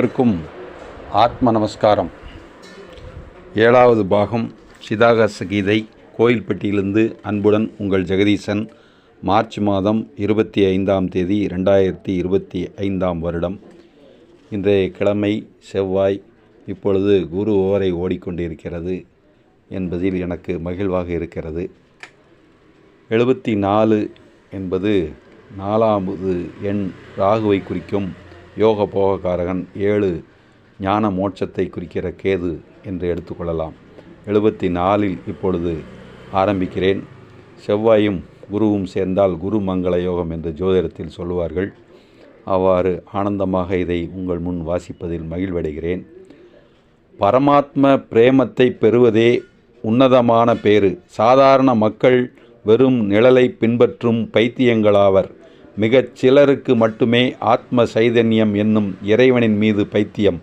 அனைவருக்கும் ஆத்ம நமஸ்காரம் ஏழாவது பாகம் சிதாகாச கீதை கோயில்பட்டியிலிருந்து அன்புடன் உங்கள் ஜெகதீசன் மார்ச் மாதம் இருபத்தி ஐந்தாம் தேதி ரெண்டாயிரத்தி இருபத்தி ஐந்தாம் வருடம். இன்றைய கிழமை செவ்வாய் இப்பொழுது குரு ஓரை ஓடிக்கொண்டிருக்கிறது என்பதில் எனக்கு மகிழ்வாக இருக்கிறது. எழுபத்தி நாலு என்பது நாலாவது எண் ராகுவை குறிக்கும் யோக போகக்காரகன் ஏழு ஞான மோட்சத்தை குறிக்கிற கேது என்று எடுத்துக்கொள்ளலாம். எழுபத்தி நாலில் இப்பொழுது ஆரம்பிக்கிறேன். செவ்வாயும் குருவும் சேர்ந்தால் குரு மங்கள யோகம் என்று ஜோதிடத்தில் சொல்லுவார்கள். அவ்வாறு ஆனந்தமாக இதை உங்கள் முன் வாசிப்பதில் மகிழ்வடைகிறேன். பரமாத்ம பிரேமத்தை பெறுவதே உன்னதமான பேறு. சாதாரண மக்கள் வெறும் நிழலை பின்பற்றும் பைத்தியங்களாவர் மிகச் சிலருக்கு மட்டுமே ஆத்ம சைதன்யம் என்னும் இறைவனின் மீது பைத்தியம்.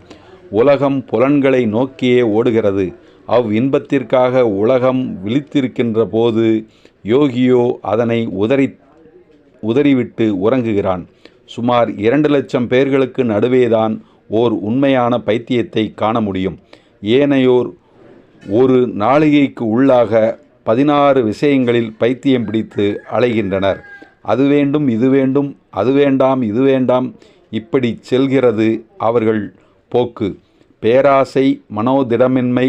உலகம் புலன்களை நோக்கியே ஓடுகிறது. அவ் இன்பத்திற்காக உலகம் விழித்திருக்கின்ற போது யோகியோ அதனை உதறி உதறிவிட்டு உறங்குகிறான். சுமார் இரண்டு லட்சம் பேர்களுக்கு நடுவேதான் ஓர் உண்மையான பைத்தியத்தை காண முடியும். ஏனையோர் ஒரு நாளிகைக்கு உள்ளாக பதினாறு விஷயங்களில் பைத்தியம் பிடித்து அலைகின்றனர். அது வேண்டும் இது வேண்டும் அது வேண்டாம் இது வேண்டாம் இப்படி செல்கிறது அவர்கள் போக்கு. பேராசை மனோதிடமின்மை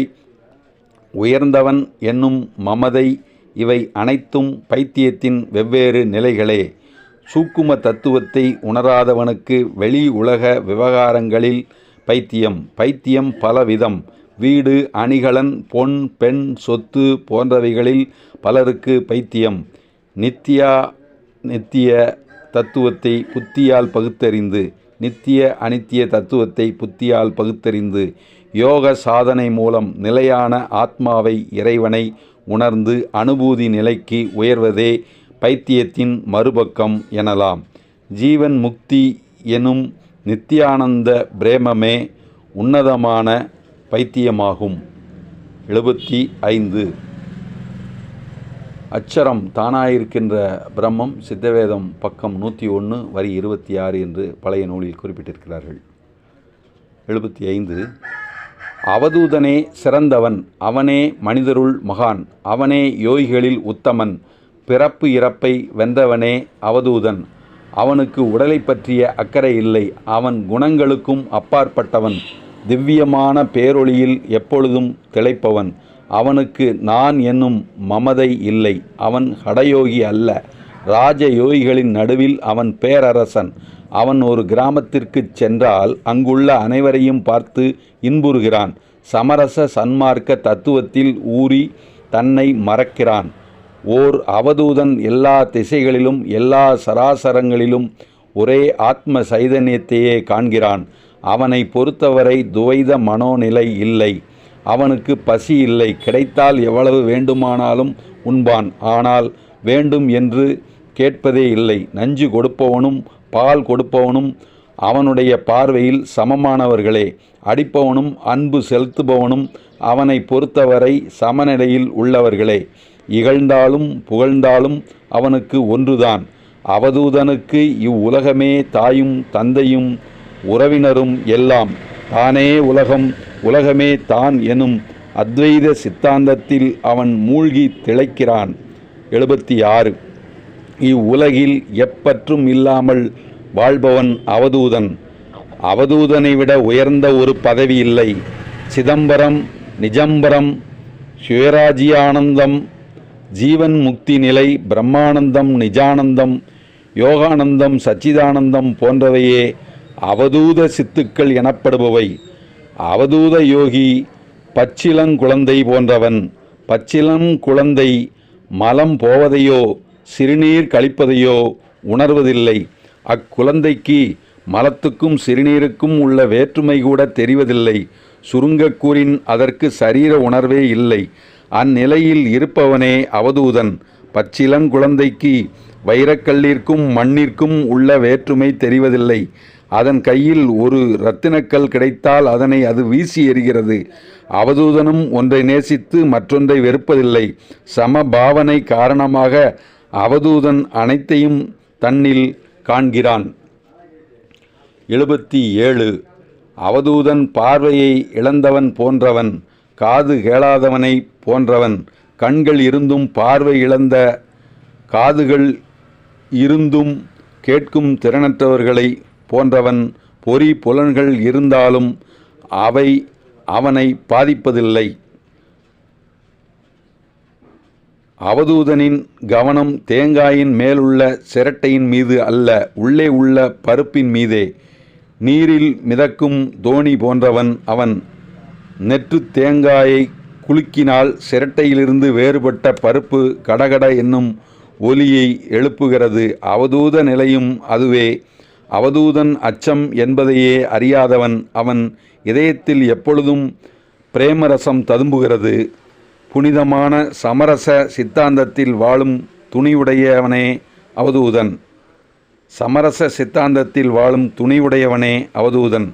உயர்ந்தவன் என்னும் மமதை இவை அனைத்தும் பைத்தியத்தின் வெவ்வேறு நிலைகளே. சூக்கும தத்துவத்தை உணராதவனுக்கு வெளி உலக விவகாரங்களில் பைத்தியம் பைத்தியம் பலவிதம். வீடு அணிகலன் பொன் பெண் சொத்து போன்றவைகளில் பலருக்கு பைத்தியம். நித்யா நித்திய தத்துவத்தை புத்தியால் பகுத்தறிந்து நித்திய அனித்திய தத்துவத்தை புத்தியால் பகுத்தறிந்து யோக சாதனை மூலம் நிலையான ஆத்மாவை இறைவனை உணர்ந்து அனுபூதி நிலைக்கு உயர்வதே பைத்தியத்தின் மறுபக்கம் எனலாம். ஜீவன் முக்தி எனும் நித்தியானந்த பிரேமமே உன்னதமான பைத்தியமாகும். எழுபத்தி ஐந்து. அச்சரம் தானாயிருக்கின்ற பிரம்மம் சித்தவேதம் பக்கம் நூற்றி ஒன்று வரி இருபத்தி ஆறு என்று பழைய நூலில் குறிப்பிட்டிருக்கிறார்கள். எழுபத்தி ஐந்து. அவதூதனே சிறந்தவன் அவனே மனிதருள் மகான் அவனே யோகிகளில் உத்தமன் பிறப்பு இறப்பை வென்றவனே அவதூதன். அவனுக்கு உடலை பற்றிய அக்கறை இல்லை அவன் குணங்களுக்கும் அப்பாற்பட்டவன் திவ்யமான பேரொளியில் எப்பொழுதும் திளைப்பவன். அவனுக்கு நான் என்னும் மமதை இல்லை. அவன் ஹடயோகி அல்ல. ராஜயோகிகளின் நடுவில் அவன் பேரரசன். அவன் ஒரு கிராமத்திற்கு சென்றால் அங்குள்ள அனைவரையும் பார்த்து இன்புறுகிறான். சமரச சன்மார்க்க தத்துவத்தில் ஊறி தன்னை மறக்கிறான். ஓர் அவதூதன் எல்லா திசைகளிலும் எல்லா சராசரங்களிலும் ஒரே ஆத்ம சைதன்யத்தையே காண்கிறான். அவனை பொறுத்தவரை துவைத மனோநிலை இல்லை. அவனுக்கு பசி இல்லை. கிடைத்தால் எவ்வளவு வேண்டுமானாலும் உண்பான். ஆனால் வேண்டும் என்று கேட்பதே இல்லை. நஞ்சு கொடுப்பவனும் பால் கொடுப்பவனும் அவனுடைய பார்வையில் சமமானவர்களே. அடிப்பவனும் அன்பு செலுத்துபவனும் அவனை பொறுத்தவரை சமநிலையில் உள்ளவர்களே. இகழ்ந்தாலும் புகழ்ந்தாலும் அவனுக்கு ஒன்றுதான். அவதூதனுக்கு இவ்வுலகமே தாயும் தந்தையும் உறவினரும் எல்லாம். தானே உலகம் உலகமே தான் எனும் அத்வைத சித்தாந்தத்தில் அவன் மூழ்கி திளைக்கிறான். எழுபத்தி ஆறு இவ்வுலகில் எப்பற்றும் இல்லாமல் வாழ்பவன் அவதூதன். அவதூதனை விட உயர்ந்த ஒரு பதவி இல்லை. சிதம்பரம் நிஜம்பரம் சுயராஜ்யானந்தம் ஜீவன் முக்தி நிலை பிரம்மானந்தம் நிஜானந்தம் யோகானந்தம் சச்சிதானந்தம் போன்றவையே அவதூத சித்துக்கள் எனப்படுபவை. அவதூத யோகி பச்சிலங்குழந்தை போன்றவன் பச்சிலம் குழந்தை மலம் போவதையோ சிறுநீர் கழிப்பதையோ உணர்வதில்லை. அக்குழந்தைக்கு மலத்துக்கும் சிறுநீருக்கும் உள்ள வேற்றுமை கூட தெரிவதில்லை. சுருங்கக்கூறின் அதற்கு சரீர உணர்வே இல்லை. அந்நிலையில் இருப்பவனே அவதூதன் பச்சிலங்குழந்தைக்கு வைரக்கல்லிற்கும் மண்ணிற்கும் உள்ள வேற்றுமை தெரிவதில்லை. அதன் கையில் ஒரு இரத்தினக்கல் கிடைத்தால் அதனை அது வீசி எறிகிறது. அவதூதனும் ஒன்றை நேசித்து மற்றொன்றை வெறுப்பதில்லை. சம பாவனை காரணமாக அவதூதன் அனைத்தையும் தன்னில் காண்கிறான். எழுபத்தி ஏழு அவதூதன் பார்வையை இழந்தவன் போன்றவன் காது கேளாதவனை போன்றவன் கண்கள் இருந்தும் பார்வை இழந்த காதுகள் இருந்தும் கேட்கும் திறனற்றவர்களை போன்றவன் பொறி புலன்கள் இருந்தாலும் அவை அவனை பாதிப்பதில்லை. அவதூதனின் கவனம் தேங்காயின் மேலுள்ள சிரட்டையின் மீது அல்ல உள்ளே உள்ள பருப்பின் மீதே. நீரில் மிதக்கும் தோணி போன்றவன் அவன். நெற்று தேங்காயை குலுக்கினால் சிரட்டையிலிருந்து வேறுபட்ட பருப்பு கடகட என்னும் ஒலியை எழுப்புகிறது அவதூத நிலையும் அதுவே. அவதூதன் அச்சம் என்பதையே அறியாதவன் அவன் இதயத்தில் எப்பொழுதும் பிரேமரசம் ததும்புகிறது. புனிதமான சமரச சித்தாந்தத்தில் வாழும் துணிவுடையவனே அவதூதன். சமரச சித்தாந்தத்தில் வாழும் துணிவுடையவனே அவதூதன்.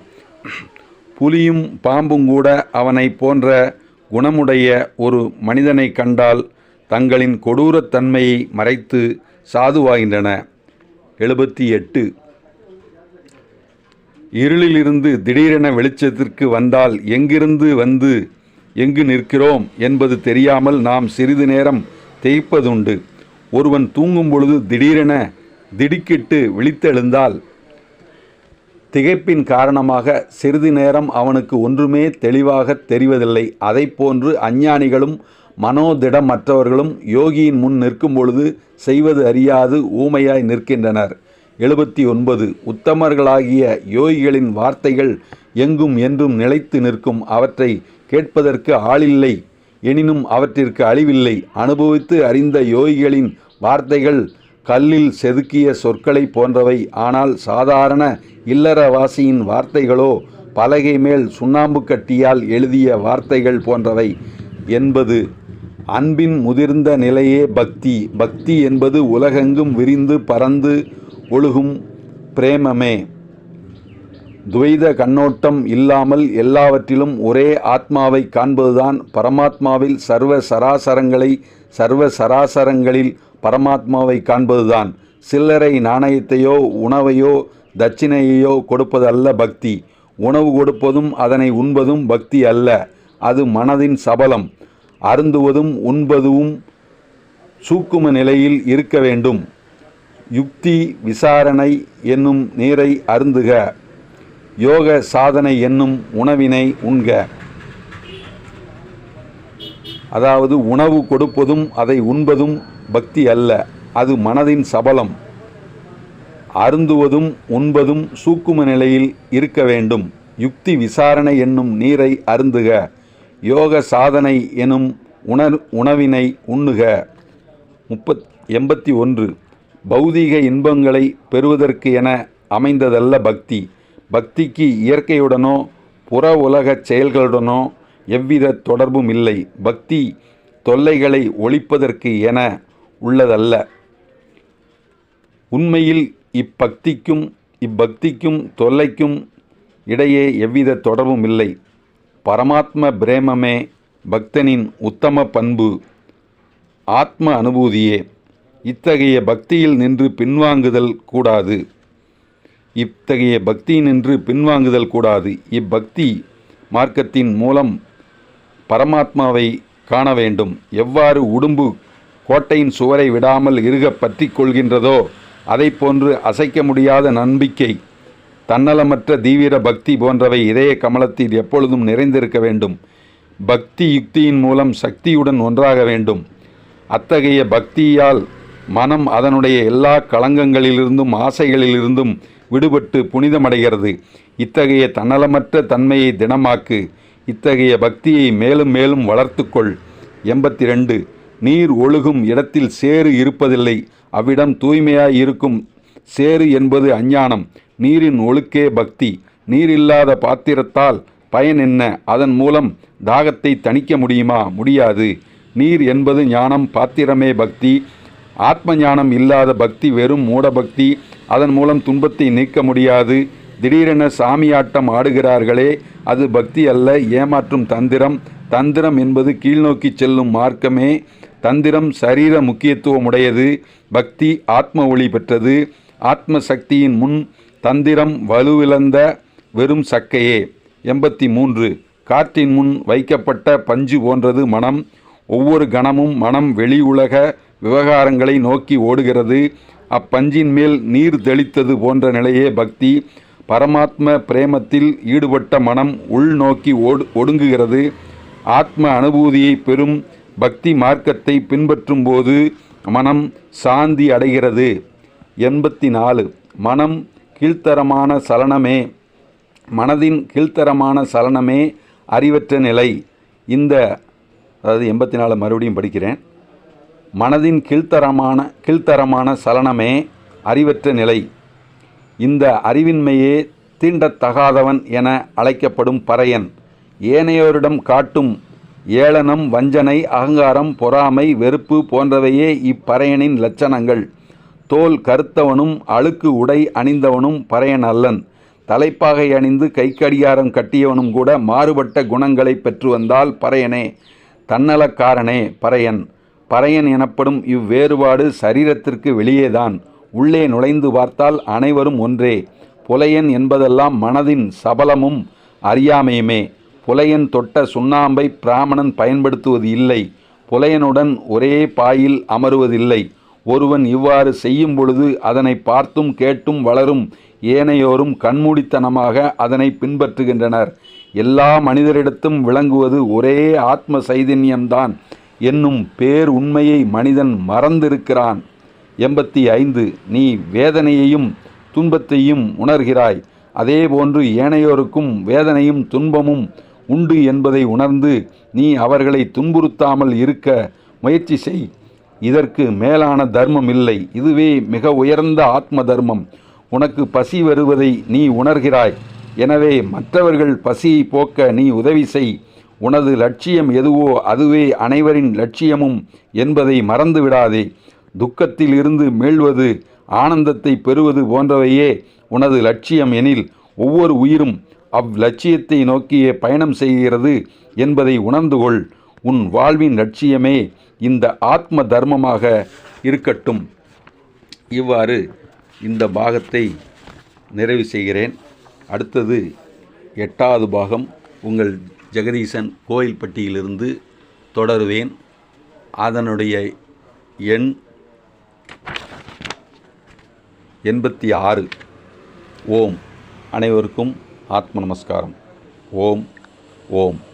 புலியும் பாம்பும் கூட அவனை போன்ற குணமுடைய ஒரு மனிதனை கண்டால் தங்களின் கொடூரத்தன்மையை மறைத்து சாதுவாகின்றன. எழுபத்தி எட்டு. இருளிலிருந்து திடீரென வெளிச்சத்திற்கு வந்தால் எங்கிருந்து வந்து எங்கு நிற்கிறோம் என்பது தெரியாமல் நாம் சிறிது நேரம் தேய்ப்பதுண்டு. ஒருவன் தூங்கும் பொழுது திடீரென திடுக்கிட்டு விழித்தெழுந்தால் திகைப்பின் காரணமாக சிறிது நேரம் அவனுக்கு ஒன்றுமே தெளிவாக தெரிவதில்லை. அதைப்போன்று அஞ்ஞானிகளும் மனோதிடம் மற்றவர்களும் யோகியின் முன் நிற்கும் பொழுது செய்வது அறியாது ஊமையாய் நிற்கின்றனர். எழுபத்தி ஒன்பது. உத்தமர்களாகிய யோகிகளின் வார்த்தைகள் எங்கும் என்றும் நிலைத்து நிற்கும். அவற்றை கேட்பதற்கு ஆளில்லை எனினும் அவற்றிற்கு அழிவில்லை. அனுபவித்து அறிந்த யோகிகளின் வார்த்தைகள் கல்லில் செதுக்கிய சொற்களை போன்றவை. ஆனால் சாதாரண இல்லறவாசியின் வார்த்தைகளோ பலகை மேல் சுண்ணாம்பு கட்டியால் எழுதிய வார்த்தைகள் போன்றவை என்பது அன்பின் முதிர்ந்த நிலையே பக்தி. பக்தி என்பது உலகெங்கும் விரிந்து பறந்து ஒழுகும் பிரேமமே. துவைத கண்ணோட்டம் இல்லாமல் எல்லாவற்றிலும் ஒரே ஆத்மாவை காண்பதுதான் பரமாத்மாவில் சர்வ சராசரங்களை சர்வ சராசரங்களில் பரமாத்மாவை காண்பதுதான். சில்லறை நாணயத்தையோ உணவையோ தட்சிணையையோ கொடுப்பதல்ல பக்தி. உணவு கொடுப்பதும் அதனை உண்பதும் பக்தி அல்ல. அது மனதின் சபலம். அருந்துவதும் உண்பதும் சூக்கும நிலையில் இருக்க வேண்டும். யுக்தி விசாரணை என்னும் நீரை அருந்துக. யோக சாதனை என்னும் உணவினை உண்க. அதாவது உணவு கொடுப்பதும் அதை உண்பதும் பக்தி அல்ல அது மனதின் சபலம். அருந்துவதும் உண்பதும் சூக்கும நிலையில் இருக்க வேண்டும். யுக்தி விசாரணை என்னும் நீரை அருந்துக. யோக சாதனை எனும் உணர் உணவினை உண்ணுக. முப்பத் எண்பத்தி ஒன்று. பௌதீக இன்பங்களை பெறுவதற்கு என அமைந்ததல்ல பக்தி. பக்திக்கு இயற்கையுடனோ புற உலகச் செயல்களுடனோ எவ்வித தொடர்பும் இல்லை. பக்தி தொல்லைகளை ஒழிப்பதற்கு என உள்ளதல்ல. உண்மையில் இப்பக்திக்கும் இப்பக்திக்கும் தொல்லைக்கும் இடையே எவ்வித தொடர்பும் இல்லை. பரமாத்ம பிரேமமே பக்தனின் உத்தம பண்பு. ஆத்ம அனுபூதியே இத்தகைய பக்தியில் நின்று பின்வாங்குதல் கூடாது. இத்தகைய பக்தி நின்று பின்வாங்குதல் கூடாது. இப்பக்தி மார்க்கத்தின் மூலம் பரமாத்மாவை காண வேண்டும். எவ்வாறு உடும்பு கோட்டையின் சுவரை விடாமல் இருக பற்றி கொள்கின்றதோ அதை போன்று அசைக்க முடியாத நம்பிக்கை. தன்னலமற்ற தீவிர பக்தி போன்றவை இதய கமலத்தில் எப்பொழுதும் நிறைந்திருக்க வேண்டும். பக்தி யுக்தியின் மூலம் சக்தியுடன் ஒன்றாக வேண்டும். அத்தகைய பக்தியால் மனம் அதனுடைய எல்லா களங்கங்களிலிருந்தும் ஆசைகளிலிருந்தும் விடுபட்டு புனிதமடைகிறது. இத்தகைய தன்னலமற்ற தன்மையை தினமாக்கு இத்தகைய பக்தியை மேலும் மேலும் வளர்த்துக்கொள். எண்பத்தி ரெண்டு நீர் ஒழுகும் இடத்தில் சேறு இருப்பதில்லை. அவ்விடம் தூய்மையாய் இருக்கும் சேறு என்பது அஞ்ஞானம். நீரின் ஒழுக்கே பக்தி. நீர் இல்லாத பாத்திரத்தால் பயன் என்ன? அதன் மூலம் தாகத்தை தணிக்க முடியுமா? முடியாது. நீர் என்பது ஞானம் பாத்திரமே பக்தி. ஆத்ம ஞானம் இல்லாத பக்தி வெறும் மூடபக்தி. அதன் மூலம் துன்பத்தை நீக்க முடியாது. திடீரென சாமியாட்டம் ஆடுகிறார்களே அது பக்தி அல்ல ஏமாற்றும் தந்திரம். தந்திரம் என்பது கீழ்நோக்கி செல்லும் மார்க்கமே. தந்திரம் சரீர முக்கியத்துவம் உடையது. பக்தி ஆத்ம ஒளி பெற்றது. ஆத்ம சக்தியின் முன் தந்திரம் வலுவிழந்த வெறும் சக்கையே. எண்பத்தி மூன்று காற்றின் முன் வைக்கப்பட்ட பஞ்சு போன்றது மனம். ஒவ்வொரு கணமும் மனம் வெளி உலக விவகாரங்களை நோக்கி ஓடுகிறது. அப்பஞ்சின் மேல் நீர் தெளித்தது போன்ற நிலையே பக்தி. பரமாத்ம பிரேமத்தில் ஈடுபட்ட மனம் உள்நோக்கி ஓடு ஒடுங்குகிறது. ஆத்ம அனுபூதியை பெறும் பக்தி மார்க்கத்தை பின்பற்றும் போது மனம் சாந்தி அடைகிறது. எண்பத்தி நாலு மனம் கீழ்த்தரமான சலனமே மனதின் கீழ்த்தரமான சலனமே அறிவற்ற நிலை. இந்த அதாவது எண்பத்தி நாலு மறுபடியும் படிக்கிறேன். மனதின் கீழ்த்தரமான கீழ்த்தரமான சலனமே அறிவற்ற நிலை. இந்த அறிவின்மையே தீண்டத்தகாதவன் என அழைக்கப்படும் பறையன். ஏனையோரிடம் காட்டும் ஏளனம் வஞ்சனை அகங்காரம் பொறாமை வெறுப்பு போன்றவையே இப்பறையனின் லட்சணங்கள். தோல் கருத்தவனும் அழுக்கு உடை அணிந்தவனும் பறையன் அல்லன். தலைப்பாகை அணிந்து கைக்கடியாரம் கட்டியவனும் கூட மாறுபட்ட குணங்களை பெற்று வந்தால் பறையனே தன்னலக்காரனே பறையன். பறையன் எனப்படும் இவ்வேறுபாடு சரீரத்திற்கு வெளியேதான். உள்ளே நுழைந்து பார்த்தால் அனைவரும் ஒன்றே. புலையன் என்பதெல்லாம் மனதின் சபலமும் அறியாமையுமே. புலையன் தொட்ட சுண்ணாம்பை பிராமணன் பயன்படுத்துவது இல்லை. புலையனுடன் ஒரே பாயில் அமருவதில்லை. ஒருவன் இவ்வாறு செய்யும் பொழுது அதனை பார்த்தும் கேட்டும் வளரும் ஏனையோரும் கண்மூடித்தனமாக அதனை பின்பற்றுகின்றனர். எல்லா மனிதரிடத்தும் விளங்குவது ஒரே ஆத்ம சைதன்யம்தான். என்னும் பேர் உண்மையை மனிதன் மறந்திருக்கிறான். எண்பத்தி ஐந்து நீ வேதனையையும் துன்பத்தையும் உணர்கிறாய். அதேபோன்று ஏனையோருக்கும் வேதனையும் துன்பமும் உண்டு என்பதை உணர்ந்து நீ அவர்களை துன்புறுத்தாமல் இருக்க முயற்சி செய். இதற்கு மேலான தர்மம் இல்லை. இதுவே மிக உயர்ந்த ஆத்ம தர்மம். உனக்கு பசி வருவதை நீ உணர்கிறாய். எனவே மற்றவர்கள் பசியை போக்க நீ உதவி செய். உனது லட்சியம் எதுவோ அதுவே அனைவரின் லட்சியமும் என்பதை மறந்து விடாதே துக்கத்தில் இருந்து மீள்வது ஆனந்தத்தை பெறுவது போன்றவையே உனது லட்சியம் எனில் ஒவ்வொரு உயிரும் அவ் லட்சியத்தை நோக்கியே பயணம் செய்கிறது என்பதை உணர்ந்து கொள். உன் வாழ்வின் லட்சியமே இந்த ஆத்ம தர்மமாக இருக்கட்டும். இவ்வாறு இந்த பாகத்தை நிறைவு செய்கிறேன். அடுத்தது எட்டாவது பாகம் உங்கள் ஜெகதீசன் கோயில்பட்டியிலிருந்து தொடருவேன். அதனுடைய எண் எண்பத்தி ஆறு ஓம். அனைவருக்கும் ஆத்ம நமஸ்காரம். ஓம். ஓம்.